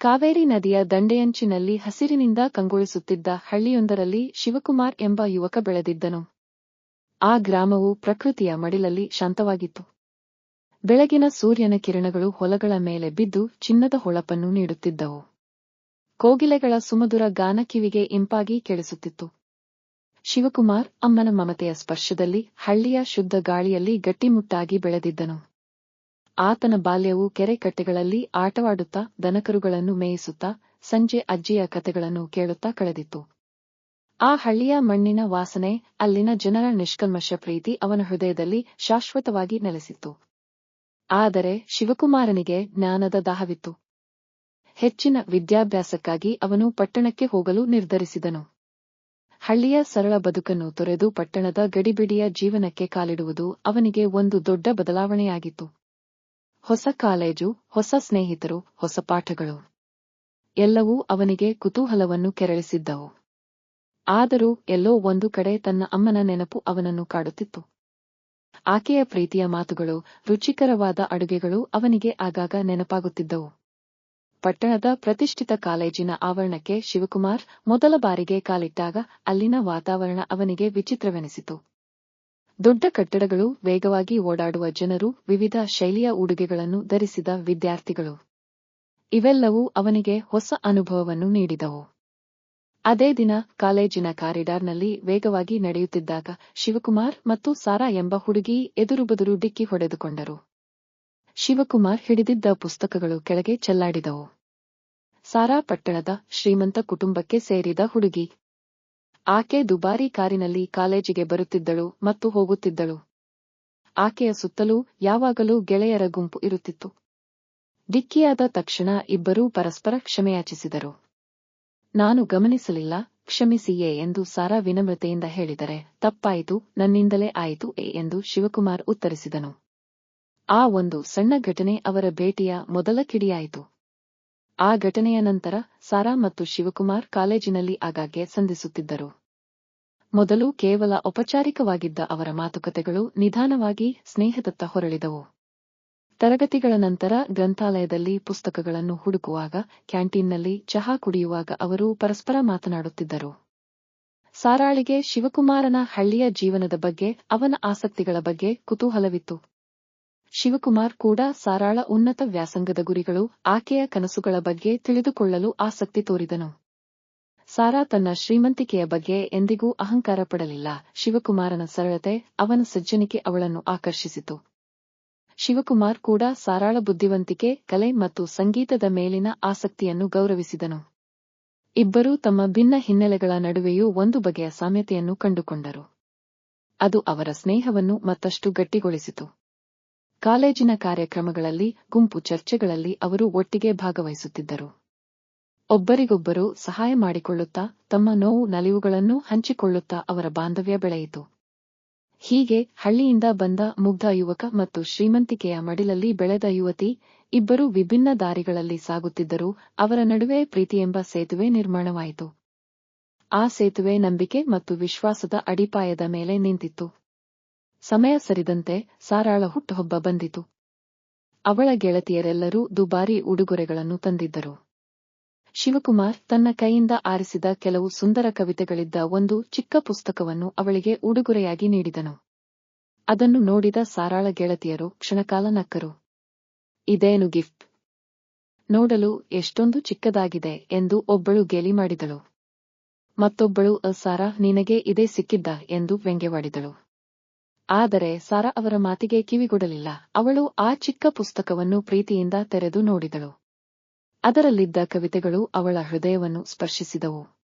ಕಾವೇರಿ ನದಿಯ ದಂಡೆಯಂಚಿನಲ್ಲಿ ಹಸಿರಿನಿಂದ ಕಂಗೊಳಿಸುತ್ತಿದ್ದ ಹಳ್ಳಿಯೊಂದರಲ್ಲಿ ಶಿವಕುಮಾರ್ ಎಂಬ ಯುವಕ ಬೆಳೆದಿದ್ದನು. ಆ ಗ್ರಾಮವು ಪ್ರಕೃತಿಯ ಮಡಿಲಲ್ಲಿ ಶಾಂತವಾಗಿತ್ತು. ಬೆಳಗಿನ ಸೂರ್ಯನ ಕಿರಣಗಳು ಹೊಲಗಳ ಮೇಲೆ ಬಿದ್ದು ಚಿನ್ನದ ಹೊಳಪನ್ನು ನೀಡುತ್ತಿದ್ದವು. ಕೋಗಿಲೆಗಳ ಸುಮಧುರ ಗಾನಕಿವಿಗೆ ಇಂಪಾಗಿ ಕೇಳಿಸುತ್ತಿತ್ತು ಶಿವಕುಮಾರ್ ಅಮ್ಮನ ಮಮತೆಯ ಸ್ಪರ್ಶದಲ್ಲಿ ಹಳ್ಳಿಯ ಶುದ್ಧ ಗಾಳಿಯಲ್ಲಿ ಗಟ್ಟಿಮುಟ್ಟಾಗಿ ಬೆಳೆದಿದ್ದನು. ಆತನ ಬಾಲ್ಯವು ಕೆರೆ ಕಟ್ಟೆಗಳಲ್ಲಿ ಆಟವಾಡುತ್ತಾ ದನಕರುಗಳನ್ನು ಮೇಯಿಸುತ್ತಾ ಸಂಜೆ ಅಜ್ಜಿಯ ಕಥೆಗಳನ್ನು ಕೇಳುತ್ತಾ ಕಳೆದಿತ್ತು. ಆ ಹಳ್ಳಿಯ ಮಣ್ಣಿನ ವಾಸನೆ, ಅಲ್ಲಿನ ಜನರ ನಿಷ್ಕಲ್ಮಶ ಪ್ರೀತಿ ಅವನ ಹೃದಯದಲ್ಲಿ ಶಾಶ್ವತವಾಗಿ ನೆಲೆಸಿತ್ತು. ಆದರೆ ಶಿವಕುಮಾರನಿಗೆ ಜ್ಞಾನದ ದಾಹವಿತ್ತು. ಹೆಚ್ಚಿನ ವಿದ್ಯಾಭ್ಯಾಸಕ್ಕಾಗಿ ಅವನು ಪಟ್ಟಣಕ್ಕೆ ಹೋಗಲು ನಿರ್ಧರಿಸಿದನು. ಹಳ್ಳಿಯ ಸರಳ ಬದುಕನ್ನು ತೊರೆದು ಪಟ್ಟಣದ ಗಡಿಬಿಡಿಯ ಜೀವನಕ್ಕೆ ಕಾಲಿಡುವುದು ಅವನಿಗೆ ಒಂದು ದೊಡ್ಡ ಬದಲಾವಣೆಯಾಗಿತ್ತು. ಹೊಸ ಕಾಲೇಜು, ಹೊಸ ಸ್ನೇಹಿತರು, ಹೊಸ ಪಾಠಗಳು. ಎಲ್ಲವೂ ಅವನಿಗೆ ಕುತೂಹಲವನ್ನು ಕೆರಳಿಸಿದ್ದವು. ಆದರೂ ಎಲ್ಲೋ ಒಂದು ಕಡೆ ತನ್ನ ಅಮ್ಮನ ನೆನಪು ಅವನನ್ನು ಕಾಡುತ್ತಿತ್ತು. ಆಕೆಯ ಪ್ರೀತಿಯ ಮಾತುಗಳು, ರುಚಿಕರವಾದ ಅಡುಗೆಗಳು ಅವನಿಗೆ ಆಗಾಗ ನೆನಪಾಗುತ್ತಿದ್ದವು. ಪಟ್ಟಣದ ಪ್ರತಿಷ್ಠಿತ ಕಾಲೇಜಿನ ಆವರಣಕ್ಕೆ ಶಿವಕುಮಾರ್ ಮೊದಲ ಬಾರಿಗೆ ಕಾಲಿಟ್ಟಾಗ ಅಲ್ಲಿನ ವಾತಾವರಣ ಅವನಿಗೆ ವಿಚಿತ್ರವೆನಿಸಿತು. ದೊಡ್ಡ ಕಟ್ಟಡಗಳು ವೇಗವಾಗಿ ಓಡಾಡುವ ಜನರು ವಿವಿಧ ಶೈಲಿಯ ಉಡುಗೆಗಳನ್ನು ಧರಿಸಿದ ವಿದ್ಯಾರ್ಥಿಗಳು. ಇವೆಲ್ಲವೂ ಅವನಿಗೆ ಹೊಸ ಅನುಭವವನ್ನು ನೀಡಿದವು. ಅದೇ ದಿನ ಕಾಲೇಜಿನ ಕಾರಿಡಾರ್ನಲ್ಲಿ ವೇಗವಾಗಿ ನಡೆಯುತ್ತಿದ್ದಾಗ ಶಿವಕುಮಾರ್ ಮತ್ತು ಸಾರಾ ಎಂಬ ಹುಡುಗಿ ಎದುರುಬದುರು ಡಿಕ್ಕಿ ಹೊಡೆದುಕೊಂಡರು. ಶಿವಕುಮಾರ್ ಹಿಡಿದಿದ್ದ ಪುಸ್ತಕಗಳು ಕೆಳಗೆ ಚೆಲ್ಲಾಡಿದವು. ಸಾರಾ ಪಟ್ಟಣದ ಶ್ರೀಮಂತ ಕುಟುಂಬಕ್ಕೆ ಸೇರಿದ ಹುಡುಗಿ ಆಕೆ ದುಬಾರಿ ಕಾರಿನಲ್ಲಿ ಕಾಲೇಜಿಗೆ ಬರುತ್ತಿದ್ದಳು ಮತ್ತು ಹೋಗುತ್ತಿದ್ದಳು. ಆಕೆಯ ಸುತ್ತಲೂ ಯಾವಾಗಲೂ ಗೆಳೆಯರ ಗುಂಪು ಇರುತ್ತಿತ್ತು. ಡಿಕ್ಕಿಯಾದ ತಕ್ಷಣ ಇಬ್ಬರೂ ಪರಸ್ಪರ ಕ್ಷಮೆಯಾಚಿಸಿದರು. ನಾನು ಗಮನಿಸಲಿಲ್ಲ, ಕ್ಷಮಿಸಿಯೇ ಎಂದು ಸಾರಾ ವಿನಮ್ರತೆಯಿಂದ ಹೇಳಿದರೆ, ತಪ್ಪಾಯಿತು, ನನ್ನಿಂದಲೇ ಆಯಿತು ಎ ಎಂದು ಶಿವಕುಮಾರ್ ಉತ್ತರಿಸಿದನು. ಆ ಒಂದು ಸಣ್ಣ ಘಟನೆ ಅವರ ಭೇಟಿಯ ಮೊದಲ ಕಿಡಿಯಾಯಿತು. ಆ ಘಟನೆಯ ನಂತರ ಸಾರಾ ಮತ್ತು ಶಿವಕುಮಾರ್ ಕಾಲೇಜಿನಲ್ಲಿ ಆಗಾಗ್ಗೆ ಸಂಧಿಸುತ್ತಿದ್ದರು. ಮೊದಲು ಕೇವಲ ಔಪಚಾರಿಕವಾಗಿದ್ದ ಅವರ ಮಾತುಕತೆಗಳು ನಿಧಾನವಾಗಿ ಸ್ನೇಹದತ್ತ ಹೊರಳಿದವು. ತರಗತಿಗಳ ನಂತರ ಗ್ರಂಥಾಲಯದಲ್ಲಿ ಪುಸ್ತಕಗಳನ್ನು ಹುಡುಕುವಾಗ ಕ್ಯಾಂಟೀನ್ನಲ್ಲಿ ಚಹಾ ಕುಡಿಯುವಾಗ ಅವರು ಪರಸ್ಪರ ಮಾತನಾಡುತ್ತಿದ್ದರು. ಸಾರಾಳಿಗೆ ಶಿವಕುಮಾರನ ಹಳ್ಳಿಯ ಜೀವನದ ಬಗ್ಗೆ, ಅವನ ಆಸಕ್ತಿಗಳ ಬಗ್ಗೆ ಕುತೂಹಲವಿತ್ತು. ಶಿವಕುಮಾರ್ ಕೂಡ ಸಾರಾಳ ಉನ್ನತ ವ್ಯಾಸಂಗದ ಗುರಿಗಳು, ಆಕೆಯ ಕನಸುಗಳ ಬಗ್ಗೆ ತಿಳಿದುಕೊಳ್ಳಲು ಆಸಕ್ತಿ ತೋರಿದನು. ಸಾರಾ ತನ್ನ ಶ್ರೀಮಂತಿಕೆಯ ಬಗ್ಗೆ ಎಂದಿಗೂ ಅಹಂಕಾರ ಪಡಲಿಲ್ಲ. ಶಿವಕುಮಾರನ ಸರಳತೆ, ಅವನ ಸಜ್ಜನಿಕೆ ಅವಳನ್ನು ಆಕರ್ಷಿಸಿತು. ಶಿವಕುಮಾರ್ ಕೂಡ ಸಾರಾಳ ಬುದ್ಧಿವಂತಿಕೆ, ಕಲೆ ಮತ್ತು ಸಂಗೀತದ ಮೇಲಿನ ಆಸಕ್ತಿಯನ್ನು ಗೌರವಿಸಿದನು. ಇಬ್ಬರೂ ತಮ್ಮ ಭಿನ್ನ ಹಿನ್ನೆಲೆಗಳ ನಡುವೆಯೂ ಒಂದು ಬಗೆಯ ಸಾಮ್ಯತೆಯನ್ನು ಕಂಡುಕೊಂಡರು. ಅದು ಅವರ ಸ್ನೇಹವನ್ನು ಮತ್ತಷ್ಟು ಗಟ್ಟಿಗೊಳಿಸಿತು. ಕಾಲೇಜಿನ ಕಾರ್ಯಕ್ರಮಗಳಲ್ಲಿ, ಗುಂಪು ಚರ್ಚೆಗಳಲ್ಲಿ ಅವರು ಒಟ್ಟಿಗೆ ಭಾಗವಹಿಸುತ್ತಿದ್ದರು. ಒಬ್ಬರಿಗೊಬ್ಬರು ಸಹಾಯ ಮಾಡಿಕೊಳ್ಳುತ್ತಾ, ತಮ್ಮ ನೋವು ನಲಿವುಗಳನ್ನು ಹಂಚಿಕೊಳ್ಳುತ್ತಾ ಅವರ ಬಾಂಧವ್ಯ ಬೆಳೆಯಿತು. ಹೀಗೆ ಹಳ್ಳಿಯಿಂದ ಬಂದ ಮುಗ್ಧ ಯುವಕ ಮತ್ತು ಶ್ರೀಮಂತಿಕೆಯ ಮಡಿಲಲ್ಲಿ ಬೆಳೆದ ಯುವತಿ, ಇಬ್ಬರು ವಿಭಿನ್ನ ದಾರಿಗಳಲ್ಲಿ ಸಾಗುತ್ತಿದ್ದರೂ ಅವರ ನಡುವೆ ಪ್ರೀತಿಯೆಂಬ ಸೇತುವೆ ನಿರ್ಮಾಣವಾಯಿತು. ಆ ಸೇತುವೆ ನಂಬಿಕೆ ಮತ್ತು ವಿಶ್ವಾಸದ ಅಡಿಪಾಯದ ಮೇಲೆ ನಿಂತಿತ್ತು. ಸಮಯ ಸರಿದಂತೆ ಸಾರಾಳ ಹುಟ್ಟುಹಬ್ಬ ಬಂದಿತು. ಅವಳ ಗೆಳತಿಯರೆಲ್ಲರೂ ದುಬಾರಿ ಉಡುಗೊರೆಗಳನ್ನು ತಂದಿದ್ದರು. ಶಿವಕುಮಾರ್ ತನ್ನ ಕೈಯಿಂದ ಆರಿಸಿದ ಕೆಲವು ಸುಂದರ ಕವಿತೆಗಳಿದ್ದ ಒಂದು ಚಿಕ್ಕ ಪುಸ್ತಕವನ್ನು ಅವಳಿಗೆ ಉಡುಗೊರೆಯಾಗಿ ನೀಡಿದನು. ಅದನ್ನು ನೋಡಿದ ಸಾರಾಳ ಗೆಳತಿಯರು ಕ್ಷಣಕಾಲ ನಕ್ಕರು. ಇದೇನು ಗಿಫ್ಟ್? ನೋಡಲು ಎಷ್ಟೊಂದು ಚಿಕ್ಕದಾಗಿದೆ ಎಂದು ಒಬ್ಬಳು ಗೇಲಿ ಮಾಡಿದಳು. ಮತ್ತೊಬ್ಬಳು ಅಸಾರಾ ಸಾರಾ, ನಿನಗೆ ಇದೇ ಸಿಕ್ಕಿದ್ದ ಎಂದು ವ್ಯಂಗ್ಯವಾಡಿದಳು. ಆದರೆ ಸಾರಾ ಅವರ ಮಾತಿಗೆ ಕಿವಿಗೊಡಲಿಲ್ಲ. ಅವಳು ಆ ಚಿಕ್ಕ ಪುಸ್ತಕವನ್ನು ಪ್ರೀತಿಯಿಂದ ತೆರೆದು ನೋಡಿದಳು. ಅದರಲ್ಲಿದ್ದ ಕವಿತೆಗಳು ಅವಳ ಹೃದಯವನ್ನು ಸ್ಪರ್ಶಿಸಿದವು.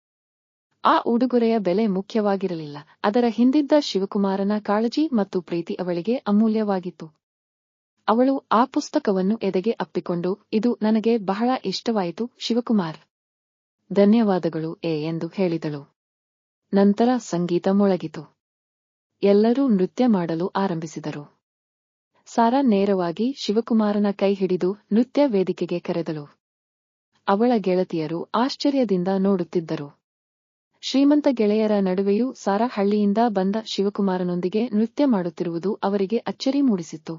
ಆ ಉಡುಗೊರೆಯ ಬೆಲೆ ಮುಖ್ಯವಾಗಿರಲಿಲ್ಲ. ಅದರ ಹಿಂದಿದ್ದ ಶಿವಕುಮಾರನ ಕಾಳಜಿ ಮತ್ತು ಪ್ರೀತಿ ಅವಳಿಗೆ ಅಮೂಲ್ಯವಾಗಿತ್ತು. ಅವಳು ಆ ಪುಸ್ತಕವನ್ನು ಎದೆಗೆ ಅಪ್ಪಿಕೊಂಡು, ಇದು ನನಗೆ ಬಹಳ ಇಷ್ಟವಾಯಿತು, ಶಿವಕುಮಾರ್. ಧನ್ಯವಾದಗಳು ಎ ಎಂದು ಹೇಳಿದಳು. ನಂತರ ಸಂಗೀತ ಮೊಳಗಿತು. ಎಲ್ಲರೂ ನೃತ್ಯ ಮಾಡಲು ಆರಂಭಿಸಿದರು. ಸಾರಾ ನೇರವಾಗಿ ಶಿವಕುಮಾರನ ಕೈ ಹಿಡಿದು ನೃತ್ಯ ವೇದಿಕೆಗೆ ಕರೆದಳು. ಅವಳ ಗೆಳತಿಯರು ಆಶ್ಚರ್ಯದಿಂದ ನೋಡುತ್ತಿದ್ದರು. ಶ್ರೀಮಂತ ಗೆಳೆಯರ ನಡುವೆಯೂ ಸಾರಾ ಹಳ್ಳಿಯಿಂದ ಬಂದ ಶಿವಕುಮಾರನೊಂದಿಗೆ ನೃತ್ಯ ಮಾಡುತ್ತಿರುವುದು ಅವರಿಗೆ ಅಚ್ಚರಿ ಮೂಡಿಸಿತ್ತು.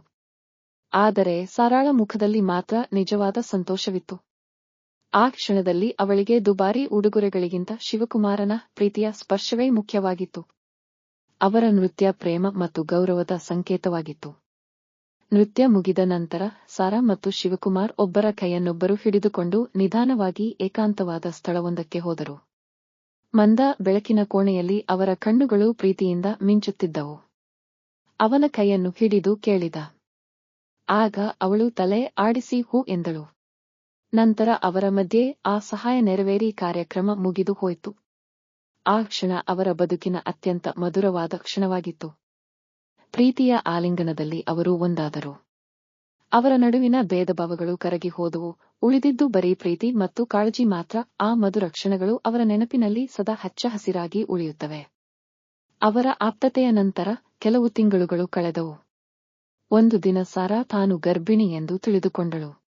ಆದರೆ ಸಾರಾಳ ಮುಖದಲ್ಲಿ ಮಾತ್ರ ನಿಜವಾದ ಸಂತೋಷವಿತ್ತು. ಆ ಕ್ಷಣದಲ್ಲಿ ಅವಳಿಗೆ ದುಬಾರಿ ಉಡುಗೊರೆಗಳಿಗಿಂತ ಶಿವಕುಮಾರನ ಪ್ರೀತಿಯ ಸ್ಪರ್ಶವೇ ಮುಖ್ಯವಾಗಿತ್ತು. ಅವರ ನೃತ್ಯ ಪ್ರೇಮ ಮತ್ತು ಗೌರವದ ಸಂಕೇತವಾಗಿತ್ತು. ನೃತ್ಯ ಮುಗಿದ ನಂತರ ಸಾರಾ ಮತ್ತು ಶಿವಕುಮಾರ್ ಒಬ್ಬರ ಕೈಯನ್ನೊಬ್ಬರು ಹಿಡಿದುಕೊಂಡು ನಿಧಾನವಾಗಿ ಏಕಾಂತವಾದ ಸ್ಥಳವೊಂದಕ್ಕೆ ಹೋದರು. ಮಂದ ಬೆಳಕಿನ ಕೋಣೆಯಲ್ಲಿ ಅವರ ಕಣ್ಣುಗಳು ಪ್ರೀತಿಯಿಂದ ಮಿಂಚುತ್ತಿದ್ದವು. ಅವನ ಕೈಯನ್ನು ಹಿಡಿದು ಕೇಳಿದ. ಆಗ ಅವಳು ತಲೆ ಆಡಿಸಿ ಹೂ ಎಂದಳು. ನಂತರ ಅವರ ಮಧ್ಯೆ ಆ ಸಹಾಯ ನೆರವೇರಿ ಕಾರ್ಯಕ್ರಮ ಮುಗಿದು ಹೋಯಿತು. ಆ ಕ್ಷಣ ಅವರ ಬದುಕಿನ ಅತ್ಯಂತ ಮಧುರವಾದ ಕ್ಷಣವಾಗಿತ್ತು. ಪ್ರೀತಿಯ ಆಲಿಂಗನದಲ್ಲಿ ಅವರು ಒಂದಾದರು. ಅವರ ನಡುವಿನ ಭೇದಭಾವಗಳು ಕರಗಿ ಹೋದವು. ಉಳಿದಿದ್ದು ಬರೀ ಪ್ರೀತಿ ಮತ್ತು ಕಾಳಜಿ ಮಾತ್ರ, ಆ ಮಧುರ ಕ್ಷಣಗಳು ಅವರ ನೆನಪಿನಲ್ಲಿ ಸದಾ ಹಚ್ಚ ಹಸಿರಾಗಿ ಉಳಿಯುತ್ತವೆ. ಅವರ ಆಪ್ತತೆಯ ನಂತರ ಕೆಲವು ತಿಂಗಳುಗಳು ಕಳೆದವು. ಒಂದು ದಿನ ಸಾರಾ ತಾನು ಗರ್ಭಿಣಿ ಎಂದು ತಿಳಿದುಕೊಂಡಳು.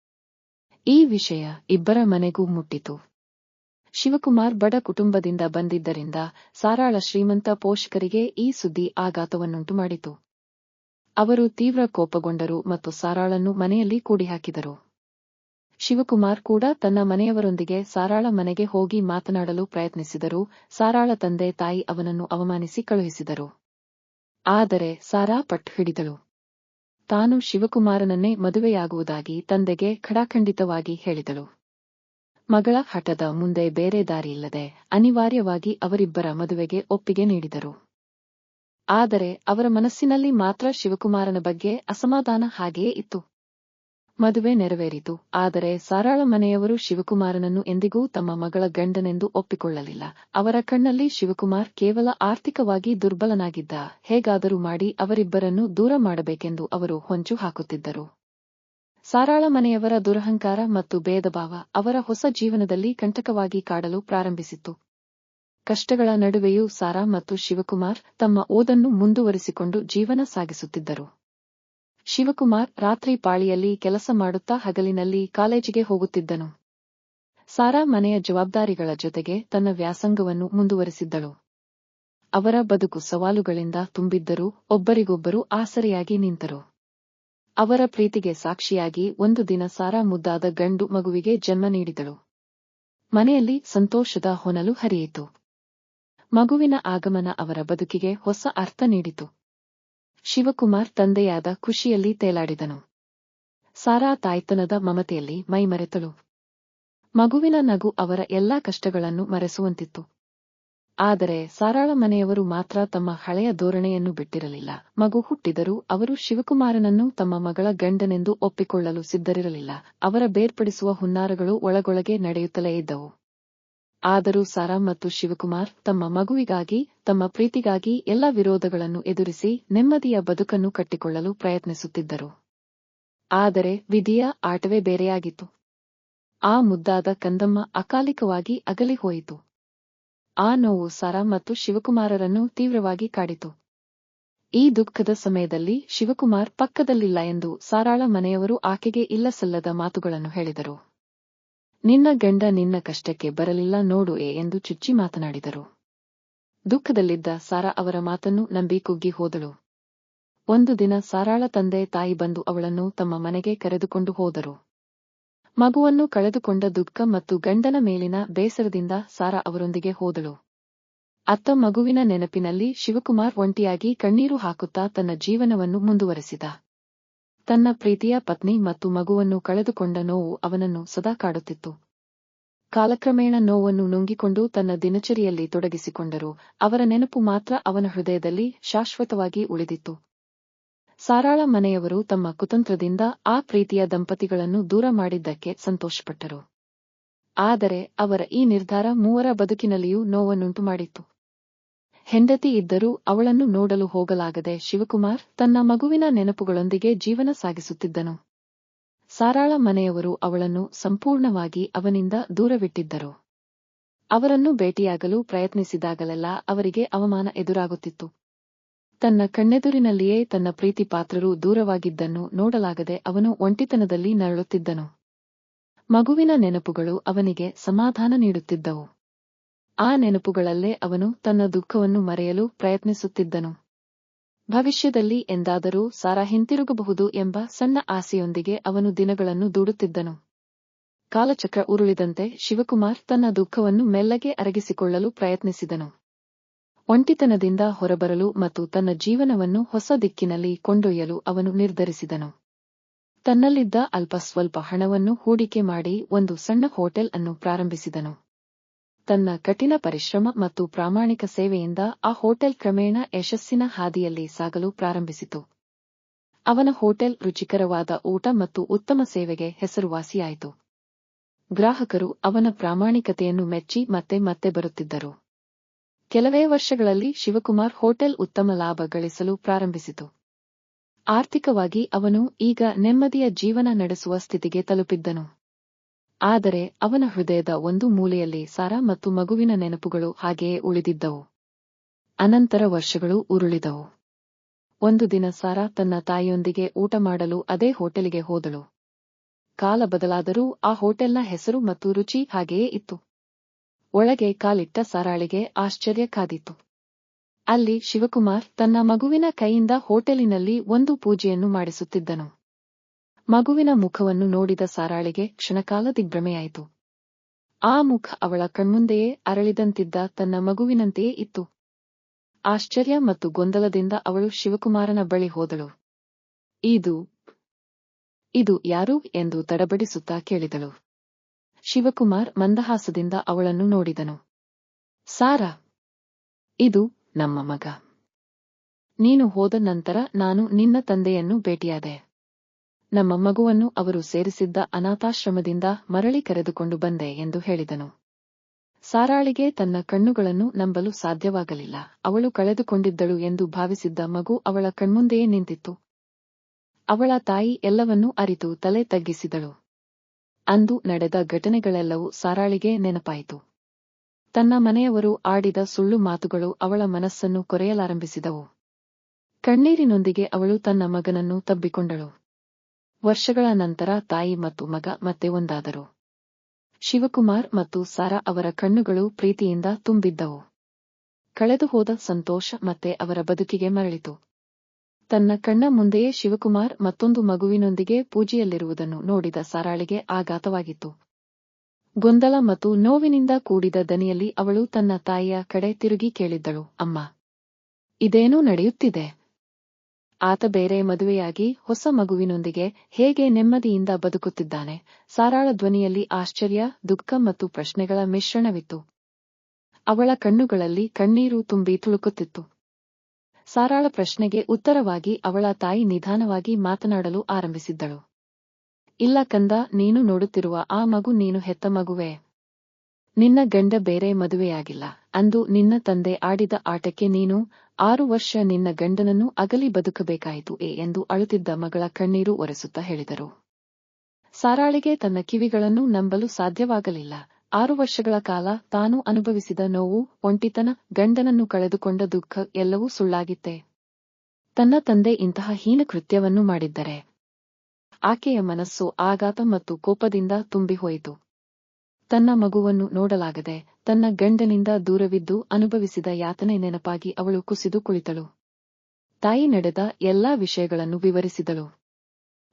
ಈ ವಿಷಯ ಇಬ್ಬರ ಮನೆಗೂ ಮುಟ್ಟಿತು. ಶಿವಕುಮಾರ್ ಬಡ ಕುಟುಂಬದಿಂದ ಬಂದಿದ್ದರಿಂದ ಸಾರಾಳ ಶ್ರೀಮಂತ ಪೋಷಕರಿಗೆ ಈ ಸುದ್ದಿ ಆಘಾತವನ್ನುಂಟು ಮಾಡಿತು. ಅವರು ತೀವ್ರ ಕೋಪಗೊಂಡರು ಮತ್ತು ಸಾರಾಳನ್ನು ಮನೆಯಲ್ಲಿ ಕೂಡಿಹಾಕಿದರು. ಶಿವಕುಮಾರ್ ಕೂಡ ತನ್ನ ಮನೆಯವರೊಂದಿಗೆ ಸಾರಾಳ ಮನೆಗೆ ಹೋಗಿ ಮಾತನಾಡಲು ಪ್ರಯತ್ನಿಸಿದರು ಸಾರಾಳ ತಂದೆ ತಾಯಿ ಅವನನ್ನು ಅವಮಾನಿಸಿ ಕಳುಹಿಸಿದರು. ಆದರೆ ಸಾರಾ ಪಟ್ ಹಿಡಿದಳು. ತಾನು ಶಿವಕುಮಾರನನ್ನೇ ಮದುವೆಯಾಗುವುದಾಗಿ ತಂದೆಗೆ ಖಡಾಖಂಡಿತವಾಗಿ ಹೇಳಿದಳು. ಮಗಳ ಹಠದ ಮುಂದೆ ಬೇರೆ ದಾರಿಯಿಲ್ಲದೆ ಅನಿವಾರ್ಯವಾಗಿ ಅವರಿಬ್ಬರ ಮದುವೆಗೆ ಒಪ್ಪಿಗೆ ನೀಡಿದರು. ಆದರೆ ಅವರ ಮನಸ್ಸಿನಲ್ಲಿ ಮಾತ್ರ ಶಿವಕುಮಾರನ ಬಗ್ಗೆ ಅಸಮಾಧಾನ ಹಾಗೆಯೇ ಇತ್ತು. ಮದುವೆ ನೆರವೇರಿತು, ಆದರೆ ಸಾರಾಳ ಮನೆಯವರು ಶಿವಕುಮಾರನನ್ನು ಎಂದಿಗೂ ತಮ್ಮ ಮಗಳ ಗಂಡನೆಂದು ಒಪ್ಪಿಕೊಳ್ಳಲಿಲ್ಲ. ಅವರ ಕಣ್ಣಲ್ಲಿ ಶಿವಕುಮಾರ್ ಕೇವಲ ಆರ್ಥಿಕವಾಗಿ ದುರ್ಬಲನಾಗಿದ್ದ, ಹೇಗಾದರೂ ಮಾಡಿ ಅವರಿಬ್ಬರನ್ನು ದೂರ ಮಾಡಬೇಕೆಂದು ಅವರು ಹೊಂಚು ಹಾಕುತ್ತಿದ್ದರು. ಸಾರಾಳ ಮನೆಯವರ ದುರಹಂಕಾರ ಮತ್ತು ಭೇದಭಾವ ಅವರ ಹೊಸ ಜೀವನದಲ್ಲಿ ಕಂಟಕವಾಗಿ ಕಾಡಲು ಪ್ರಾರಂಭಿಸಿತು ಕಷ್ಟಗಳ ನಡುವೆಯೂ ಸಾರಾ ಮತ್ತು ಶಿವಕುಮಾರ್ ತಮ್ಮ ಓದನ್ನು ಮುಂದುವರಿಸಿಕೊಂಡು ಜೀವನ ಸಾಗಿಸುತ್ತಿದ್ದರು. ಶಿವಕುಮಾರ್ ರಾತ್ರಿ ಪಾಳಿಯಲ್ಲಿ ಕೆಲಸ ಮಾಡುತ್ತಾ ಹಗಲಿನಲ್ಲಿ ಕಾಲೇಜಿಗೆ ಹೋಗುತ್ತಿದ್ದನು. ಸಾರಾ ಮನೆಯ ಜವಾಬ್ದಾರಿಗಳ ಜೊತೆಗೆ ತನ್ನ ವ್ಯಾಸಂಗವನ್ನು ಮುಂದುವರಿಸಿದ್ದಳು. ಅವರ ಬದುಕು ಸವಾಲುಗಳಿಂದ ತುಂಬಿದ್ದರೂ ಒಬ್ಬರಿಗೊಬ್ಬರು ಆಸರೆಯಾಗಿ ನಿಂತರು. ಅವರ ಪ್ರೀತಿಗೆ ಸಾಕ್ಷಿಯಾಗಿ ಒಂದು ದಿನ ಸಾರಾ ಮುದ್ದಾದ ಗಂಡು ಮಗುವಿಗೆ ಜನ್ಮ ನೀಡಿದಳು. ಮನೆಯಲ್ಲಿ ಸಂತೋಷದ ಹೊನಲು ಹರಿಯಿತು. ಮಗುವಿನ ಆಗಮನ ಅವರ ಬದುಕಿಗೆ ಹೊಸ ಅರ್ಥ ನೀಡಿತು. ಶಿವಕುಮಾರ್ ತಂದೆಯಾದ ಖುಷಿಯಲ್ಲಿ ತೇಲಾಡಿದನು. ಸಾರಾ ತಾಯ್ತನದ ಮಮತೆಯಲ್ಲಿ ಮೈಮರೆತಳು. ಮಗುವಿನ ನಗು ಅವರ ಎಲ್ಲಾ ಕಷ್ಟಗಳನ್ನು ಮರೆಸುವಂತಿತ್ತು. ಆದರೆ ಸಾರಾಳ ಮನೆಯವರು ಮಾತ್ರ ತಮ್ಮ ಹಳೆಯ ಧೋರಣೆಯನ್ನು ಬಿಟ್ಟಿರಲಿಲ್ಲ. ಮಗು ಹುಟ್ಟಿದರೂ ಅವರು ಶಿವಕುಮಾರನನ್ನು ತಮ್ಮ ಮಗಳ ಗಂಡನೆಂದು ಒಪ್ಪಿಕೊಳ್ಳಲು ಸಿದ್ಧರಿರಲಿಲ್ಲ. ಅವರ ಬೇರ್ಪಡಿಸುವ ಹುನ್ನಾರಗಳು ಒಳಗೊಳಗೆ ನಡೆಯುತ್ತಲೇ ಇದ್ದವು. ಆದರೂ ಸಾರಾ ಮತ್ತು ಶಿವಕುಮಾರ್ ತಮ್ಮ ಮಗುವಿಗಾಗಿ, ತಮ್ಮ ಪ್ರೀತಿಗಾಗಿ ಎಲ್ಲ ವಿರೋಧಗಳನ್ನು ಎದುರಿಸಿ ನೆಮ್ಮದಿಯ ಬದುಕನ್ನು ಕಟ್ಟಿಕೊಳ್ಳಲು ಪ್ರಯತ್ನಿಸುತ್ತಿದ್ದರು. ಆದರೆ ವಿಧಿಯ ಆಟವೇ ಬೇರೆಯಾಗಿತ್ತು. ಆ ಮುದ್ದಾದ ಕಂದಮ್ಮ ಅಕಾಲಿಕವಾಗಿ ಅಗಲಿ ಹೋಯಿತು ಆ ನೋವು ಸಾರಾ ಮತ್ತು ಶಿವಕುಮಾರರನ್ನು ತೀವ್ರವಾಗಿ ಕಾಡಿತು. ಈ ದುಃಖದ ಸಮಯದಲ್ಲಿ ಶಿವಕುಮಾರ್ ಪಕ್ಕದಲ್ಲಿಲ್ಲ ಎಂದು ಸಾರಾಳ ಮನೆಯವರು ಆಕೆಗೆ ಇಲ್ಲಸಲ್ಲದ ಮಾತುಗಳನ್ನು ಹೇಳಿದರು. ನಿನ್ನ ಗಂಡ ನಿನ್ನ ಕಷ್ಟಕ್ಕೆ ಬರಲಿಲ್ಲ ನೋಡು ಎ ಎಂದು ಚುಚ್ಚಿ ಮಾತನಾಡಿದರು. ದುಃಖದಲ್ಲಿದ್ದ ಸಾರಾ ಅವರ ಮಾತನ್ನು ನಂಬಿ ಕುಗ್ಗಿ ಹೋದಳು. ಒಂದು ದಿನ ಸಾರಾಳ ತಂದೆ ತಾಯಿ ಬಂದು ಅವಳನ್ನು ತಮ್ಮ ಮನೆಗೆ ಕರೆದುಕೊಂಡು ಹೋದರು. ಮಗುವನ್ನು ಕಳೆದುಕೊಂಡ ದುಃಖ ಮತ್ತು ಗಂಡನ ಮೇಲಿನ ಬೇಸರದಿಂದ ಸಾರಾ ಅವರೊಂದಿಗೆ ಹೋದಳು. ಅತ್ತ ಮಗುವಿನ ನೆನಪಿನಲ್ಲಿ ಶಿವಕುಮಾರ್ ಒಂಟಿಯಾಗಿ ಕಣ್ಣೀರು ಹಾಕುತ್ತಾ ತನ್ನ ಜೀವನವನ್ನು ಮುಂದುವರೆಸಿದ. ತನ್ನ ಪ್ರೀತಿಯ ಪತ್ನಿ ಮತ್ತು ಮಗುವನ್ನು ಕಳೆದುಕೊಂಡ ನೋವು ಅವನನ್ನು ಸದಾ ಕಾಡುತ್ತಿತ್ತು. ಕಾಲಕ್ರಮೇಣ ನೋವನ್ನು ನುಂಗಿಕೊಂಡು ತನ್ನ ದಿನಚರಿಯಲ್ಲಿ ತೊಡಗಿಸಿಕೊಂಡರು. ಅವರ ನೆನಪು ಮಾತ್ರ ಅವನ ಹೃದಯದಲ್ಲಿ ಶಾಶ್ವತವಾಗಿ ಉಳಿದಿತ್ತು. ಸಾರಾಳ ಮನೆಯವರು ತಮ್ಮ ಕುತಂತ್ರದಿಂದ ಆ ಪ್ರೀತಿಯ ದಂಪತಿಗಳನ್ನು ದೂರ ಮಾಡಿದ್ದಕ್ಕೆ ಸಂತೋಷಪಟ್ಟರು. ಆದರೆ ಅವರ ಈ ನಿರ್ಧಾರ ಮೂವರ ಬದುಕಿನಲ್ಲಿಯೂ ನೋವನ್ನುಂಟು ಮಾಡಿತ್ತು. ಹೆಂಡತಿ ಇದ್ದರೂ ಅವಳನ್ನು ನೋಡಲು ಹೋಗಲಾಗದೆ ಶಿವಕುಮಾರ್ ತನ್ನ ಮಗುವಿನ ನೆನಪುಗಳೊಂದಿಗೆ ಜೀವನ ಸಾಗಿಸುತ್ತಿದ್ದನು. ಸಾರಾಳ ಮನೆಯವರು ಅವಳನ್ನು ಸಂಪೂರ್ಣವಾಗಿ ಅವನಿಂದ ದೂರವಿಟ್ಟಿದ್ದರು. ಅವರನ್ನು ಭೇಟಿಯಾಗಲು ಪ್ರಯತ್ನಿಸಿದಾಗಲೆಲ್ಲ ಅವರಿಗೆ ಅವಮಾನ ಎದುರಾಗುತ್ತಿತ್ತು. ತನ್ನ ಕಣ್ಣೆದುರಿನಲ್ಲಿಯೇ ತನ್ನ ಪ್ರೀತಿಪಾತ್ರರು ದೂರವಾಗಿದ್ದನ್ನು ನೋಡಲಾಗದೆ ಅವನು ಒಂಟಿತನದಲ್ಲಿ ನರಳುತ್ತಿದ್ದನು. ಮಗುವಿನ ನೆನಪುಗಳು ಅವನಿಗೆ ಸಮಾಧಾನ ನೀಡುತ್ತಿದ್ದವು. ಆ ನೆನಪುಗಳಲ್ಲೇ ಅವನು ತನ್ನ ದುಃಖವನ್ನು ಮರೆಯಲು ಪ್ರಯತ್ನಿಸುತ್ತಿದ್ದನು. ಭವಿಷ್ಯದಲ್ಲಿ ಎಂದಾದರೂ ಸಾರಾ ಹಿಂತಿರುಗಬಹುದು ಎಂಬ ಸಣ್ಣ ಆಸೆಯೊಂದಿಗೆ ಅವನು ದಿನಗಳನ್ನು ದೂಡುತ್ತಿದ್ದನು. ಕಾಲಚಕ್ರ ಉರುಳಿದಂತೆ ಶಿವಕುಮಾರ್ ತನ್ನ ದುಃಖವನ್ನು ಮೆಲ್ಲಗೆ ಅರಗಿಸಿಕೊಳ್ಳಲು ಪ್ರಯತ್ನಿಸಿದನು. ಒಂಟಿತನದಿಂದ ಹೊರಬರಲು ಮತ್ತು ತನ್ನ ಜೀವನವನ್ನು ಹೊಸ ದಿಕ್ಕಿನಲ್ಲಿ ಕೊಂಡೊಯ್ಯಲು ಅವನು ನಿರ್ಧರಿಸಿದನು. ತನ್ನಲ್ಲಿದ್ದ ಅಲ್ಪ ಸ್ವಲ್ಪ ಹಣವನ್ನು ಹೂಡಿಕೆ ಮಾಡಿ ಒಂದು ಸಣ್ಣ ಹೋಟೆಲ್ ಅನ್ನು ಪ್ರಾರಂಭಿಸಿದನು. ತನ್ನ ಕಠಿಣ ಪರಿಶ್ರಮ ಮತ್ತು ಪ್ರಾಮಾಣಿಕ ಸೇವೆಯಿಂದ ಆ ಹೋಟೆಲ್ ಕ್ರಮೇಣ ಯಶಸ್ಸಿನ ಹಾದಿಯಲ್ಲಿ ಸಾಗಲು ಪ್ರಾರಂಭಿಸಿತು. ಅವನ ಹೋಟೆಲ್ ರುಚಿಕರವಾದ ಊಟ ಮತ್ತು ಉತ್ತಮ ಸೇವೆಗೆ ಹೆಸರುವಾಸಿಯಾಯಿತು. ಗ್ರಾಹಕರು ಅವನ ಪ್ರಾಮಾಣಿಕತೆಯನ್ನು ಮೆಚ್ಚಿ ಮತ್ತೆ ಮತ್ತೆ ಬರುತ್ತಿದ್ದರು. ಕೆಲವೇ ವರ್ಷಗಳಲ್ಲಿ ಶಿವಕುಮಾರ್ ಹೋಟೆಲ್ ಉತ್ತಮ ಲಾಭ ಗಳಿಸಲು ಪ್ರಾರಂಭಿಸಿತು. ಆರ್ಥಿಕವಾಗಿ ಅವನು ಈಗ ನೆಮ್ಮದಿಯ ಜೀವನ ನಡೆಸುವ ಸ್ಥಿತಿಗೆ ತಲುಪಿದ್ದನು. ಆದರೆ ಅವನ ಹೃದಯದ ಒಂದು ಮೂಲೆಯಲ್ಲಿ ಸಾರಾ ಮತ್ತು ಮಗುವಿನ ನೆನಪುಗಳು ಹಾಗೆಯೇ ಉಳಿದಿದ್ದವು. ಅನಂತರ ವರ್ಷಗಳು ಉರುಳಿದವು. ಒಂದು ದಿನ ಸಾರಾ ತನ್ನ ತಾಯಿಯೊಂದಿಗೆ ಊಟ ಮಾಡಲು ಅದೇ ಹೋಟೆಲಿಗೆ ಹೋದಳು. ಕಾಲ ಬದಲಾದರೂ ಆ ಹೋಟೆಲ್ನ ಹೆಸರು ಮತ್ತು ರುಚಿ ಹಾಗೆಯೇ ಇತ್ತು. ಒಳಗೆ ಕಾಲಿಟ್ಟ ಸಾರಾಳಿಗೆ ಆಶ್ಚರ್ಯ ಕಾದಿತು. ಅಲ್ಲಿ ಶಿವಕುಮಾರ್ ತನ್ನ ಮಗುವಿನ ಕೈಯಿಂದ ಹೋಟೆಲಿನಲ್ಲಿ ಒಂದು ಪೂಜೆಯನ್ನು ಮಾಡಿಸುತ್ತಿದ್ದನು. ಮಗುವಿನ ಮುಖವನ್ನು ನೋಡಿದ ಸಾರಾಳಿಗೆ ಕ್ಷಣಕಾಲ ದಿಗ್ಭ್ರಮೆಯಾಯಿತು. ಆ ಮುಖ ಅವಳ ಕಣ್ಮುಂದೆಯೇ ಅರಳಿದಂತಿದ್ದ ತನ್ನ ಮಗುವಿನಂತೆಯೇ ಇತ್ತು. ಆಶ್ಚರ್ಯ ಮತ್ತು ಗೊಂದಲದಿಂದ ಅವಳು ಶಿವಕುಮಾರನ ಬಳಿ ಹೋದಳು. ಇದು ಇದು ಯಾರು? ಎಂದು ತಡಬಡಿಸುತ್ತಾ ಕೇಳಿದಳು. ಶಿವಕುಮಾರ್ ಮಂದಹಾಸದಿಂದ ಅವಳನ್ನು ನೋಡಿದನು. ಸಾರಾ, ಇದು ನಮ್ಮ ಮಗ. ನೀನು ಹೋದ ನಂತರ ನಾನು ನಿನ್ನ ತಂದೆಯನ್ನು ಭೇಟಿಯಾದೆ. ನಮ್ಮ ಮಗುವನ್ನು ಅವರು ಸೇರಿಸಿದ್ದ ಅನಾಥಾಶ್ರಮದಿಂದ ಮರಳಿ ಕರೆದುಕೊಂಡು ಬಂದೆ ಎಂದು ಹೇಳಿದನು. ಸಾರಾಳಿಗೆ ತನ್ನ ಕಣ್ಣುಗಳನ್ನು ನಂಬಲು ಸಾಧ್ಯವಾಗಲಿಲ್ಲ. ಅವಳು ಕಳೆದುಕೊಂಡಿದ್ದಳು ಎಂದು ಭಾವಿಸಿದ್ದ ಮಗು ಅವಳ ಕಣ್ಮುಂದೆಯೇ ನಿಂತಿತ್ತು. ಅವಳ ತಾಯಿ ಎಲ್ಲವನ್ನೂ ಅರಿತು ತಲೆ ತಗ್ಗಿಸಿದಳು. ಅಂದು ನಡೆದ ಘಟನೆಗಳೆಲ್ಲವೂ ಸಾರಾಳಿಗೆ ನೆನಪಾಯಿತು. ತನ್ನ ಮನೆಯವರು ಆಡಿದ ಸುಳ್ಳು ಮಾತುಗಳು ಅವಳ ಮನಸ್ಸನ್ನು ಕೊರೆಯಲಾರಂಭಿಸಿದವು. ಕಣ್ಣೀರಿನೊಂದಿಗೆ ಅವಳು ತನ್ನ ಮಗನನ್ನು ತಬ್ಬಿಕೊಂಡಳು. ವರ್ಷಗಳ ನಂತರ ತಾಯಿ ಮತ್ತು ಮಗ ಮತ್ತೆ ಒಂದಾದರು. ಶಿವಕುಮಾರ್ ಮತ್ತು ಸಾರಾ ಅವರ ಕಣ್ಣುಗಳು ಪ್ರೀತಿಯಿಂದ ತುಂಬಿದ್ದವು. ಕಳೆದುಹೋದ ಸಂತೋಷ ಮತ್ತೆ ಅವರ ಬದುಕಿಗೆ ಮರಳಿತು. ತನ್ನ ಕಣ್ಣ ಮುಂದೆಯೇ ಶಿವಕುಮಾರ್ ಮತ್ತೊಂದು ಮಗುವಿನೊಂದಿಗೆ ಪೂಜೆಯಲ್ಲಿರುವುದನ್ನು ನೋಡಿದ ಸಾರಾಳಿಗೆ ಆಘಾತವಾಗಿತ್ತು. ಗೊಂದಲ ಮತ್ತು ನೋವಿನಿಂದ ಕೂಡಿದ ದನಿಯಲ್ಲಿ ಅವಳು ತನ್ನ ತಾಯಿಯ ಕಡೆ ತಿರುಗಿ ಕೇಳಿದ್ದಳು, ಅಮ್ಮ, ಇದೇನೂ ನಡೆಯುತ್ತಿದೆ? ಆತ ಬೇರೆ ಮದುವೆಯಾಗಿ ಹೊಸ ಮಗುವಿನೊಂದಿಗೆ ಹೇಗೆ ನೆಮ್ಮದಿಯಿಂದ ಬದುಕುತ್ತಿದ್ದಾನೆ? ಸಾರಾಳ ಧ್ವನಿಯಲ್ಲಿ ಆಶ್ಚರ್ಯ, ದುಃಖ ಮತ್ತು ಪ್ರಶ್ನೆಗಳ ಮಿಶ್ರಣವಿತ್ತು. ಅವಳ ಕಣ್ಣುಗಳಲ್ಲಿ ಕಣ್ಣೀರು ತುಂಬಿ ತುಳುಕುತ್ತಿತ್ತು. ಸಾರಾಳ ಪ್ರಶ್ನೆಗೆ ಉತ್ತರವಾಗಿ ಅವಳ ತಾಯಿ ನಿಧಾನವಾಗಿ ಮಾತನಾಡಲು ಆರಂಭಿಸಿದ್ದಳು. ಇಲ್ಲ ಕಂದ, ನೀನು ನೋಡುತ್ತಿರುವ ಆ ಮಗು ನೀನು ಹೆತ್ತ ಮಗುವೆ. ನಿನ್ನ ಗಂಡ ಬೇರೆ ಮದುವೆಯಾಗಿಲ್ಲ. ಅಂದು ನಿನ್ನ ತಂದೆ ಆಡಿದ ಆಟಕ್ಕೆ ನೀನು ಆರು ವರ್ಷ ನಿನ್ನ ಗಂಡನನ್ನು ಅಗಲಿ ಬದುಕಬೇಕಾಯಿತು ಏ ಎಂದು ಅಳುತ್ತಿದ್ದ ಮಗಳ ಕಣ್ಣೀರು ಒರೆಸುತ್ತಾ ಹೇಳಿದರು. ಸಾರಾಳಿಗೆ ತನ್ನ ಕಿವಿಗಳನ್ನು ನಂಬಲು ಸಾಧ್ಯವಾಗಲಿಲ್ಲ. ಆರು ವರ್ಷಗಳ ಕಾಲ ತಾನು ಅನುಭವಿಸಿದ ನೋವು, ಒಂಟಿತನ, ಗಂಡನನ್ನು ಕಳೆದುಕೊಂಡ ದುಃಖ ಎಲ್ಲವೂ ಸುಳ್ಳಾಗಿತ್ತೆ. ತನ್ನ ತಂದೆ ಇಂತಹ ಹೀನ ಕೃತ್ಯವನ್ನು ಮಾಡಿದ್ದರೆ ಆಕೆಯ ಮನಸ್ಸು ಆಘಾತ ಮತ್ತು ಕೋಪದಿಂದ ತುಂಬಿಹೋಯಿತು. ತನ್ನ ಮಗುವನ್ನು ನೋಡಲಾಗದೆ ತನ್ನ ಗಂಡನಿಂದ ದೂರವಿದ್ದು ಅನುಭವಿಸಿದ ಯಾತನೆ ನೆನಪಾಗಿ ಅವಳು ಕುಸಿದು ಕುಳಿತಳು. ತಾಯಿ ನಡೆದ ಎಲ್ಲಾ ವಿಷಯಗಳನ್ನು ವಿವರಿಸಿದಳು.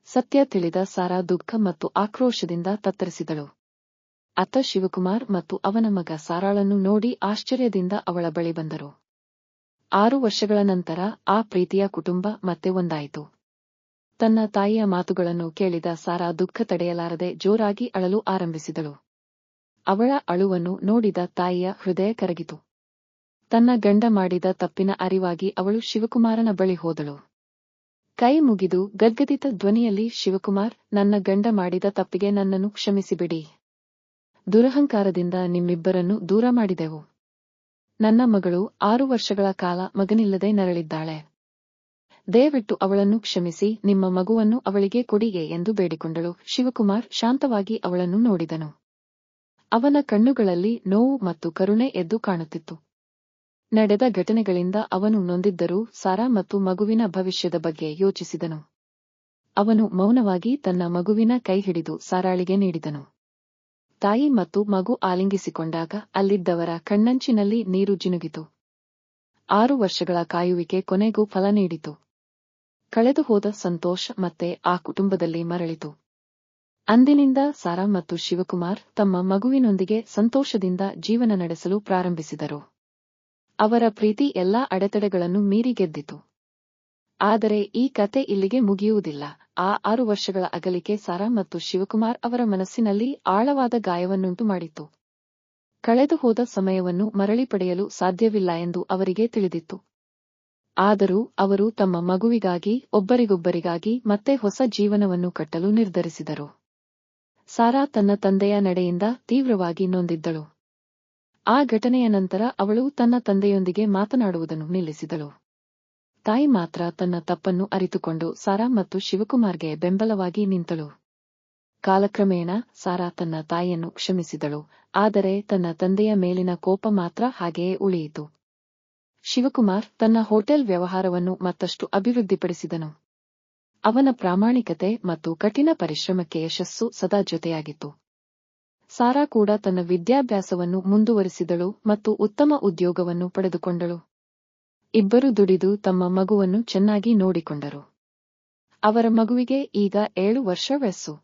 ಸತ್ಯ ತಿಳಿದ ಸಾರಾ ದುಃಖ ಮತ್ತು ಆಕ್ರೋಶದಿಂದ ತತ್ತರಿಸಿದಳು. ಅತ್ತ ಶಿವಕುಮಾರ್ ಮತ್ತು ಅವನ ಮಗ ಸಾರಾಳನ್ನು ನೋಡಿ ಆಶ್ಚರ್ಯದಿಂದ ಅವಳ ಬಳಿ ಬಂದರು. ಆರು ವರ್ಷಗಳ ನಂತರ ಆ ಪ್ರೀತಿಯ ಕುಟುಂಬ ಮತ್ತೆ ಒಂದಾಯಿತು. ತನ್ನ ತಾಯಿಯ ಮಾತುಗಳನ್ನು ಕೇಳಿದ ಸಾರಾ ದುಃಖ ತಡೆಯಲಾರದೆ ಜೋರಾಗಿ ಅಳಲು ಆರಂಭಿಸಿದಳು. ಅವಳ ಅಳುವನ್ನು ನೋಡಿದ ತಾಯಿಯ ಹೃದಯ ಕರಗಿತು. ತನ್ನ ಗಂಡ ಮಾಡಿದ ತಪ್ಪಿನ ಅರಿವಾಗಿ ಅವಳು ಶಿವಕುಮಾರನ ಬಳಿ ಹೋದಳು. ಕೈ ಮುಗಿದು ಗದ್ಗದಿತ ಧ್ವನಿಯಲ್ಲಿ, ಶಿವಕುಮಾರ್, ನನ್ನ ಗಂಡ ಮಾಡಿದ ತಪ್ಪಿಗೆ ನನ್ನನ್ನು ಕ್ಷಮಿಸಿಬಿಡಿ. ದುರಹಂಕಾರದಿಂದ ನಿಮ್ಮಿಬ್ಬರನ್ನು ದೂರ ಮಾಡಿದೆವು. ನನ್ನ ಮಗಳು ಆರು ವರ್ಷಗಳ ಕಾಲ ಮಗನಿಲ್ಲದೆ ನರಳಿದ್ದಾಳೆ. ದಯವಿಟ್ಟು ಅವಳನ್ನು ಕ್ಷಮಿಸಿ, ನಿಮ್ಮ ಮಗುವನ್ನು ಅವಳಿಗೆ ಕೊಡಿಗೆ ಎಂದು ಬೇಡಿಕೊಂಡಳು. ಶಿವಕುಮಾರ್ ಶಾಂತವಾಗಿ ಅವಳನ್ನು ನೋಡಿದನು. ಅವನ ಕಣ್ಣುಗಳಲ್ಲಿ ನೋವು ಮತ್ತು ಕರುಣೆ ಎದ್ದು ಕಾಣುತ್ತಿತ್ತು. ನಡೆದ ಘಟನೆಗಳಿಂದ ಅವನು ನೊಂದಿದ್ದರೂ ಸಾರಾ ಮತ್ತು ಮಗುವಿನ ಭವಿಷ್ಯದ ಬಗ್ಗೆ ಯೋಚಿಸಿದನು. ಅವನು ಮೌನವಾಗಿ ತನ್ನ ಮಗುವಿನ ಕೈ ಹಿಡಿದು ಸಾರಾಳಿಗೆ ನೀಡಿದನು. ತಾಯಿ ಮತ್ತು ಮಗು ಆಲಿಂಗಿಸಿಕೊಂಡಾಗ ಅಲ್ಲಿದ್ದವರ ಕಣ್ಣಂಚಿನಲ್ಲಿ ನೀರು ಜಿನುಗಿತು. ಆರು ವರ್ಷಗಳ ಕಾಯುವಿಕೆ ಕೊನೆಗೂ ಫಲ ನೀಡಿತು. ಕಳೆದು ಹೋದ ಸಂತೋಷ ಮತ್ತೆ ಆ ಕುಟುಂಬದಲ್ಲಿ ಮರಳಿತು. ಅಂದಿನಿಂದ ಸಾರಾ ಮತ್ತು ಶಿವಕುಮಾರ್ ತಮ್ಮ ಮಗುವಿನೊಂದಿಗೆ ಸಂತೋಷದಿಂದ ಜೀವನ ನಡೆಸಲು ಪ್ರಾರಂಭಿಸಿದರು. ಅವರ ಪ್ರೀತಿ ಎಲ್ಲಾ ಅಡೆತಡೆಗಳನ್ನು ಮೀರಿ ಗೆದ್ದಿತು. ಆದರೆ ಈ ಕತೆ ಇಲ್ಲಿಗೆ ಮುಗಿಯುವುದಿಲ್ಲ. ಆ ಆರು ವರ್ಷಗಳ ಅಗಲಿಕೆ ಸಾರಾ ಮತ್ತು ಶಿವಕುಮಾರ್ ಅವರ ಮನಸ್ಸಿನಲ್ಲಿ ಆಳವಾದ ಗಾಯವನ್ನುಂಟು ಮಾಡಿತು ಕಳೆದು ಹೋದ ಸಮಯವನ್ನು ಮರಳಿ ಪಡೆಯಲು ಸಾಧ್ಯವಿಲ್ಲ ಎಂದು ಅವರಿಗೆ ತಿಳಿದಿತ್ತು. ಆದರೂ ಅವರು ತಮ್ಮ ಮಗುವಿಗಾಗಿ, ಒಬ್ಬರಿಗೊಬ್ಬರಿಗಾಗಿ ಮತ್ತೆ ಹೊಸ ಜೀವನವನ್ನು ಕಟ್ಟಲು ನಿರ್ಧರಿಸಿದರು. ಸಾರಾ ತನ್ನ ತಂದೆಯ ನಡೆಯಿಂದ ತೀವ್ರವಾಗಿ ನೊಂದಿದ್ದಳು. ಆ ಘಟನೆಯ ನಂತರ ಅವಳು ತನ್ನ ತಂದೆಯೊಂದಿಗೆ ಮಾತನಾಡುವುದನ್ನು ನಿಲ್ಲಿಸಿದಳು. ತಾಯಿ ಮಾತ್ರ ತನ್ನ ತಪ್ಪನ್ನು ಅರಿತುಕೊಂಡು ಸಾರಾ ಮತ್ತು ಶಿವಕುಮಾರ್ಗೆ ಬೆಂಬಲವಾಗಿ ನಿಂತಳು. ಕಾಲಕ್ರಮೇಣ ಸಾರಾ ತನ್ನ ತಾಯಿಯನ್ನು ಕ್ಷಮಿಸಿದಳು, ಆದರೆ ತನ್ನ ತಂದೆಯ ಮೇಲಿನ ಕೋಪ ಮಾತ್ರ ಹಾಗೆಯೇ ಉಳಿಯಿತು. ಶಿವಕುಮಾರ್ ತನ್ನ ಹೋಟೆಲ್ ವ್ಯವಹಾರವನ್ನು ಮತ್ತಷ್ಟು ಅಭಿವೃದ್ಧಿಪಡಿಸಿದನು. ಅವನ ಪ್ರಾಮಾಣಿಕತೆ ಮತ್ತು ಕಠಿಣ ಪರಿಶ್ರಮಕ್ಕೆ ಯಶಸ್ಸು ಸದಾ ಜೊತೆಯಾಗಿತ್ತು. ಸಾರಾ ಕೂಡ ತನ್ನ ವಿದ್ಯಾಭ್ಯಾಸವನ್ನು ಮುಂದುವರಿಸಿದಳು ಮತ್ತು ಉತ್ತಮ ಉದ್ಯೋಗವನ್ನು ಪಡೆದುಕೊಂಡಳು. ಇಬ್ಬರು ದುಡಿದು ತಮ್ಮ ಮಗುವನ್ನು ಚೆನ್ನಾಗಿ ನೋಡಿಕೊಂಡರು. ಅವರ ಮಗುವಿಗೆ ಈಗ ಏಳು ವರ್ಷ ವಯಸ್ಸು.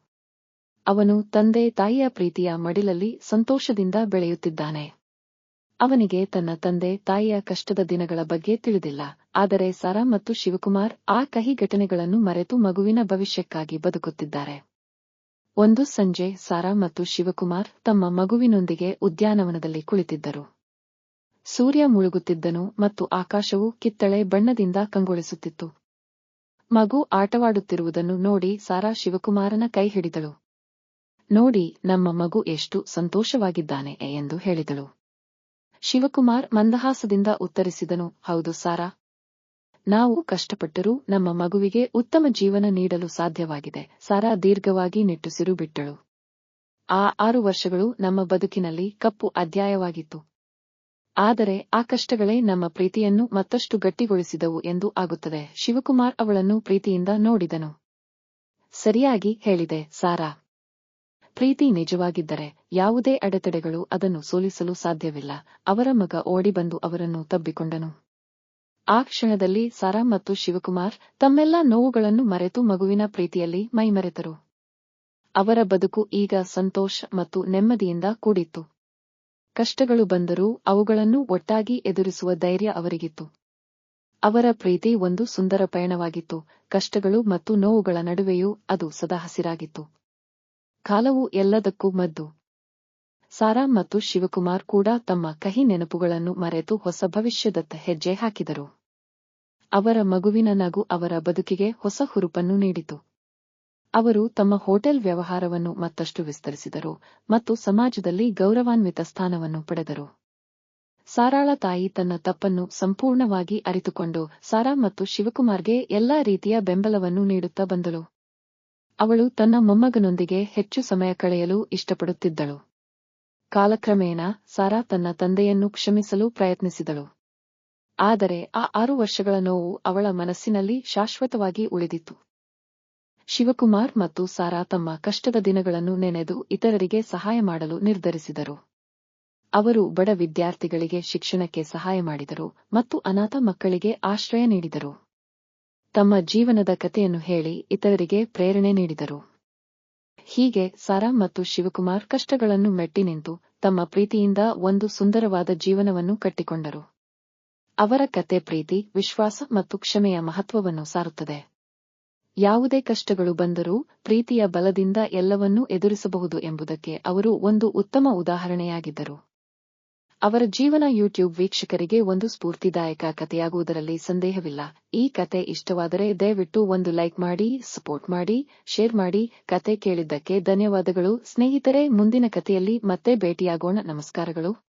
ಅವನು ತಂದೆ ತಾಯಿಯ ಪ್ರೀತಿಯ ಮಡಿಲಲ್ಲಿ ಸಂತೋಷದಿಂದ ಬೆಳೆಯುತ್ತಿದ್ದಾನೆ. ಅವನಿಗೆ ತನ್ನ ತಂದೆ ತಾಯಿಯ ಕಷ್ಟದ ದಿನಗಳ ಬಗ್ಗೆ ತಿಳಿದಿಲ್ಲ, ಆದರೆ ಸಾರಾ ಮತ್ತು ಶಿವಕುಮಾರ್ ಆ ಕಹಿ ಘಟನೆಗಳನ್ನು ಮರೆತು ಮಗುವಿನ ಭವಿಷ್ಯಕ್ಕಾಗಿ ಬದುಕುತ್ತಿದ್ದಾರೆ. ಒಂದು ಸಂಜೆ ಸಾರಾ ಮತ್ತು ಶಿವಕುಮಾರ್ ತಮ್ಮ ಮಗುವಿನೊಂದಿಗೆ ಉದ್ಯಾನವನದಲ್ಲಿ ಕುಳಿತಿದ್ದರು. ಸೂರ್ಯ ಮುಳುಗುತ್ತಿದ್ದನು ಮತ್ತು ಆಕಾಶವು ಕಿತ್ತಳೆ ಬಣ್ಣದಿಂದ ಕಂಗೊಳಿಸುತ್ತಿತ್ತು. ಮಗು ಆಟವಾಡುತ್ತಿರುವುದನ್ನು ನೋಡಿ ಸಾರಾ ಶಿವಕುಮಾರನ ಕೈ ಹಿಡಿದಳು. ನೋಡಿ, ನಮ್ಮ ಮಗು ಎಷ್ಟು ಸಂತೋಷವಾಗಿದ್ದಾನೆ ಎಂದು ಹೇಳಿದಳು. ಶಿವಕುಮಾರ್ ಮಂದಹಾಸದಿಂದ ಉತ್ತರಿಸಿದನು, ಹೌದು ಸಾರಾ. ನಾವು ಕಷ್ಟಪಟ್ಟರೂ ನಮ್ಮ ಮಗುವಿಗೆ ಉತ್ತಮ ಜೀವನ ನೀಡಲು ಸಾಧ್ಯವಾಗಿದೆ. ಸಾರಾ ದೀರ್ಘವಾಗಿ ನಿಟ್ಟುಸಿರು ಬಿಟ್ಟಳು. ಆ ಆರು ವರ್ಷಗಳು ನಮ್ಮ ಬದುಕಿನಲ್ಲಿ ಕಪ್ಪು ಅಧ್ಯಾಯವಾಗಿತ್ತು. ಆದರೆ ಆ ಕಷ್ಟಗಳೇ ನಮ್ಮ ಪ್ರೀತಿಯನ್ನು ಮತ್ತಷ್ಟು ಗಟ್ಟಿಗೊಳಿಸಿದವು ಎಂದು ಆಗುತ್ತದೆ. ಶಿವಕುಮಾರ್ ಅವಳನ್ನು ಪ್ರೀತಿಯಿಂದ ನೋಡಿದನು. ಸರಿಯಾಗಿ ಹೇಳಿದೆ, ಸಾರಾ. ಪ್ರೀತಿ ನಿಜವಾಗಿದ್ದರೆ ಯಾವುದೇ ಅಡೆತಡೆಗಳು ಅದನ್ನು ಸೋಲಿಸಲು ಸಾಧ್ಯವಿಲ್ಲ. ಅವರ ಮಗ ಓಡಿಬಂದು ಅವರನ್ನು ತಬ್ಬಿಕೊಂಡನು. ಆ ಕ್ಷಣದಲ್ಲಿ ಸಾರಾ ಮತ್ತು ಶಿವಕುಮಾರ್ ತಮ್ಮೆಲ್ಲ ನೋವುಗಳನ್ನು ಮರೆತು ಮಗುವಿನ ಪ್ರೀತಿಯಲ್ಲಿ ಮೈಮರೆತರು. ಅವರ ಬದುಕು ಈಗ ಸಂತೋಷ ಮತ್ತು ನೆಮ್ಮದಿಯಿಂದ ಕೂಡಿತ್ತು. ಕಷ್ಟಗಳು ಬಂದರೂ ಅವುಗಳನ್ನು ಒಟ್ಟಾಗಿ ಎದುರಿಸುವ ಧೈರ್ಯ ಅವರಿಗಿತ್ತು. ಅವರ ಪ್ರೀತಿ ಒಂದು ಸುಂದರ ಪಯಣವಾಗಿತ್ತು. ಕಷ್ಟಗಳು ಮತ್ತು ನೋವುಗಳ ನಡುವೆಯೂ ಅದು ಸದಾ ಹಸಿರಾಗಿತ್ತು. ಕಾಲವು ಎಲ್ಲದಕ್ಕೂ ಮದ್ದು. ಸಾರಾ ಮತ್ತು ಶಿವಕುಮಾರ್ ಕೂಡ ತಮ್ಮ ಕಹಿ ನೆನಪುಗಳನ್ನು ಮರೆತು ಹೊಸ ಭವಿಷ್ಯದತ್ತ ಹೆಜ್ಜೆ ಹಾಕಿದರು. ಅವರ ಮಗುವಿನ ನಗು ಅವರ ಬದುಕಿಗೆ ಹೊಸ ಹುರುಪನ್ನು ನೀಡಿತು. ಅವರು ತಮ್ಮ ಹೋಟೆಲ್ ವ್ಯವಹಾರವನ್ನು ಮತ್ತಷ್ಟು ವಿಸ್ತರಿಸಿದರು ಮತ್ತು ಸಮಾಜದಲ್ಲಿ ಗೌರವಾನ್ವಿತ ಸ್ಥಾನವನ್ನು ಪಡೆದರು. ಸಾರಾಳ ತಾಯಿ ತನ್ನ ತಪ್ಪನ್ನು ಸಂಪೂರ್ಣವಾಗಿ ಅರಿತುಕೊಂಡು ಸಾರಾ ಮತ್ತು ಶಿವಕುಮಾರ್ಗೆ ಎಲ್ಲಾ ರೀತಿಯ ಬೆಂಬಲವನ್ನು ನೀಡುತ್ತಾ ಬಂದಳು. ಅವಳು ತನ್ನ ಮೊಮ್ಮಗನೊಂದಿಗೆ ಹೆಚ್ಚು ಸಮಯ ಕಳೆಯಲು ಇಷ್ಟಪಡುತ್ತಿದ್ದಳು. ಕಾಲಕ್ರಮೇಣ ಸಾರಾ ತನ್ನ ತಂದೆಯನ್ನು ಕ್ಷಮಿಸಲು ಪ್ರಯತ್ನಿಸಿದಳು. ಆದರೆ ಆ ಆರು ವರ್ಷಗಳ ನೋವು ಅವಳ ಮನಸ್ಸಿನಲ್ಲಿ ಶಾಶ್ವತವಾಗಿ ಉಳಿದಿತ್ತು. ಶಿವಕುಮಾರ್ ಮತ್ತು ಸಾರಾ ತಮ್ಮ ಕಷ್ಟದ ದಿನಗಳನ್ನು ನೆನೆದು ಇತರರಿಗೆ ಸಹಾಯ ಮಾಡಲು ನಿರ್ಧರಿಸಿದರು. ಅವರು ಬಡ ವಿದ್ಯಾರ್ಥಿಗಳಿಗೆ ಶಿಕ್ಷಣಕ್ಕೆ ಸಹಾಯ ಮಾಡಿದರು ಮತ್ತು ಅನಾಥ ಮಕ್ಕಳಿಗೆ ಆಶ್ರಯ ನೀಡಿದರು. ತಮ್ಮ ಜೀವನದ ಕಥೆಯನ್ನು ಹೇಳಿ ಇತರರಿಗೆ ಪ್ರೇರಣೆ ನೀಡಿದರು. ಹೀಗೆ ಸಾರಾ ಮತ್ತು ಶಿವಕುಮಾರ್ ಕಷ್ಟಗಳನ್ನು ಮೆಟ್ಟಿ ನಿಂತು ತಮ್ಮ ಪ್ರೀತಿಯಿಂದ ಒಂದು ಸುಂದರವಾದ ಜೀವನವನ್ನು ಕಟ್ಟಿಕೊಂಡರು. ಅವರ ಕತೆ ಪ್ರೀತಿ, ವಿಶ್ವಾಸ ಮತ್ತು ಕ್ಷಮೆಯ ಮಹತ್ವವನ್ನು ಸಾರುತ್ತದೆ. ಯಾವುದೇ ಕಷ್ಟಗಳು ಬಂದರೂ ಪ್ರೀತಿಯ ಬಲದಿಂದ ಎಲ್ಲವನ್ನೂ ಎದುರಿಸಬಹುದು ಎಂಬುದಕ್ಕೆ ಅವರು ಒಂದು ಉತ್ತಮ ಉದಾಹರಣೆಯಾಗಿದ್ದರು. ಅವರ ಜೀವನ ಯೂಟ್ಯೂಬ್ ವೀಕ್ಷಕರಿಗೆ ಒಂದು ಸ್ಫೂರ್ತಿದಾಯಕ ಕಥೆಯಾಗುವುದರಲ್ಲಿ ಸಂದೇಹವಿಲ್ಲ. ಈ ಕತೆ ಇಷ್ಟವಾದರೆ ದಯವಿಟ್ಟು ಒಂದು ಲೈಕ್ ಮಾಡಿ, ಸಪೋರ್ಟ್ ಮಾಡಿ, ಶೇರ್ ಮಾಡಿ. ಕತೆ ಕೇಳಿದ್ದಕ್ಕೆ ಧನ್ಯವಾದಗಳು. ಸ್ನೇಹಿತರೆ, ಮುಂದಿನ ಕಥೆಯಲ್ಲಿ ಮತ್ತೆ ಭೇಟಿಯಾಗೋಣ. ನಮಸ್ಕಾರಗಳು.